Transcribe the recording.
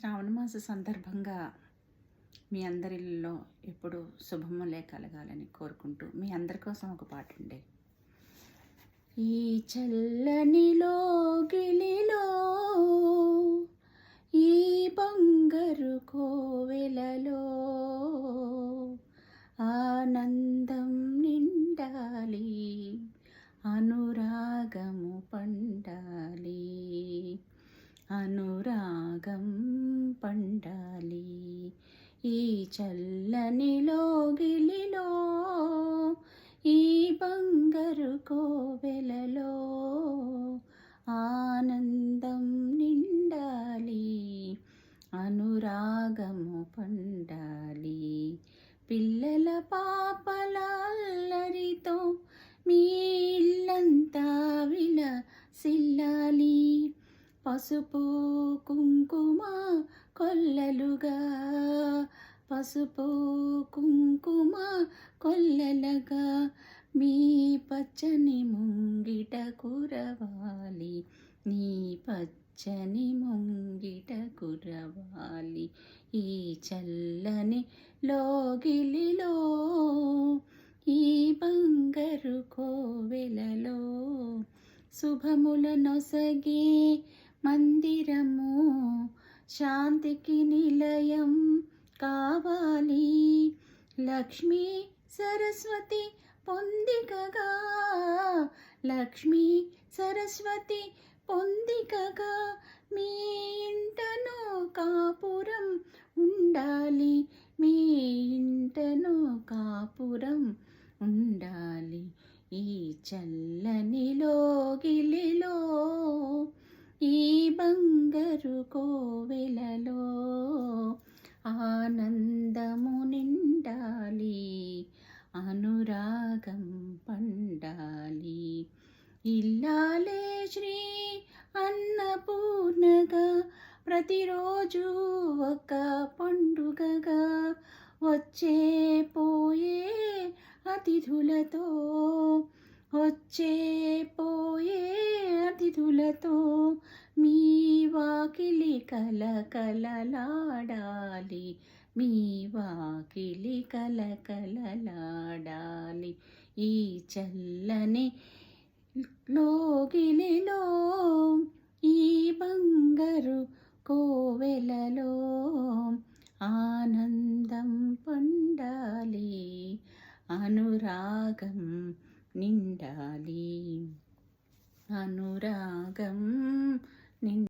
శ్రావణ మాస సందర్భంగా మీ అందరిలో ఎప్పుడు శుభములే కలగాలని కోరుకుంటూ మీ అందరి కోసం ఒక పాట ఉండే ఈ చల్లనిలో గిలిలో ఈ బంగారు కోవెలలో ఆనందం నిండాలి అనురాగము పండాలి. అనురాగం పండాలి. ఈ చల్లని లోగిలిలో ఈ బంగారు కోవెలలో ఆనందం నిండాలి. అనురాగము పండాలి. పిల్లల పాపల అల్లరితో మీ పసుపు కుంకుమ కొల్లలుగా పసుపు కుంకుమ కొల్లలుగా మీ పచ్చని ముంగిట కురవాలి నీ పచ్చని ముంగిట కురవాలి ఈ చల్లని లోగిలిలో ఈ బంగారు కోవెలలో శుభముల నొసగే మందిరము. శాంతికి నిలయం కావాలి. లక్ష్మీ సరస్వతి పొందికగా. లక్ష్మీ సరస్వతి పొందికగా మీ ఇంటను కాపురం ఉండాలి. మీ ఇంటను కాపురం ఉండాలి. ఈ చల్లని లోగిలిలో కోవెలలో ఆనందము నిండాలి అనురాగం పండాలి. ఇల్లాలే శ్రీ అన్నపూర్ణగా ప్రతిరోజు ఒక పండుగగా వచ్చే పోయే అతిథులతో వచ్చే పో విధులతో మీ వాకిలి కల కలలాడాలి మీ వాకిలి కలకలలాడాలి. ఈ చల్లని లోగిలిలో ఈ బంగరు కోవెలలో ఆనందం పొందాలి. అనురాగం నిండాలి. അനുരാഗം നിൻ